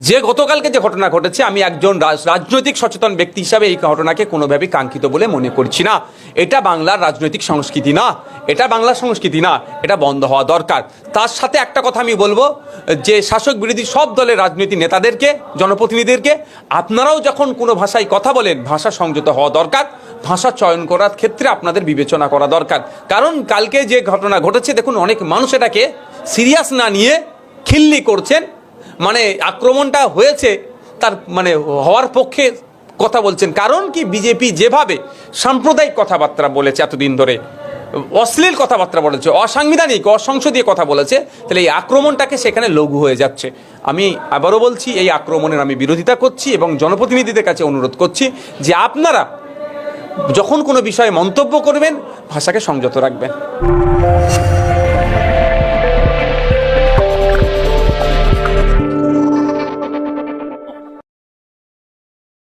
যে গতকালকে যে ঘটনা ঘটেছে, আমি একজন রাজ- রাজনৈতিক সচেতন ব্যক্তি হিসাবে এই ঘটনাকে কোনোভাবে কাঙ্ক্ষিত বলে মনে করছি না। এটা বাংলার রাজনৈতিক সংস্কৃতি না। এটা বাংলার সংস্কৃতি না। এটা বন্ধ হওয়া দরকার। তার সাথে একটা কথা আমি বলব, যে শাসক বিরোধী সব দলের রাজনৈতিক নেতাদেরকে, জনপ্রতিনিধিদেরকে, আপনারাও যখন কোনো ভাষায় কথা বলেন, ভাষা সংযত হওয়া দরকার। ভাষা চয়ন করার ক্ষেত্রে আপনাদের বিবেচনা করা দরকার। কারণ কালকে যে ঘটনা ঘটেছে, দেখুন, অনেক মানুষ এটাকে সিরিয়াস না নিয়ে খিল্লি করছেন। মানে আক্রমণটা হয়েছে, তার মানে হওয়ার পক্ষে কথা বলছেন। কারণ কি বিজেপি যেভাবে সাম্প্রদায়িক কথাবার্তা বলেছে এতদিন ধরে, অশ্লীল কথাবার্তা বলেছে, অসাংবিধানিক, অসংসদীয় কথা বলেছে, তাহলে এই আক্রমণটাকে সেখানে লঘু হয়ে যাচ্ছে। আমি আবারও বলছি, এই আক্রমণের আমি বিরোধিতা করছি এবং জনপ্রতিনিধিদের কাছে অনুরোধ করছি যে আপনারা যখন কোনো বিষয়ে মন্তব্য করবেন, ভাষাকে সংযত রাখবেন।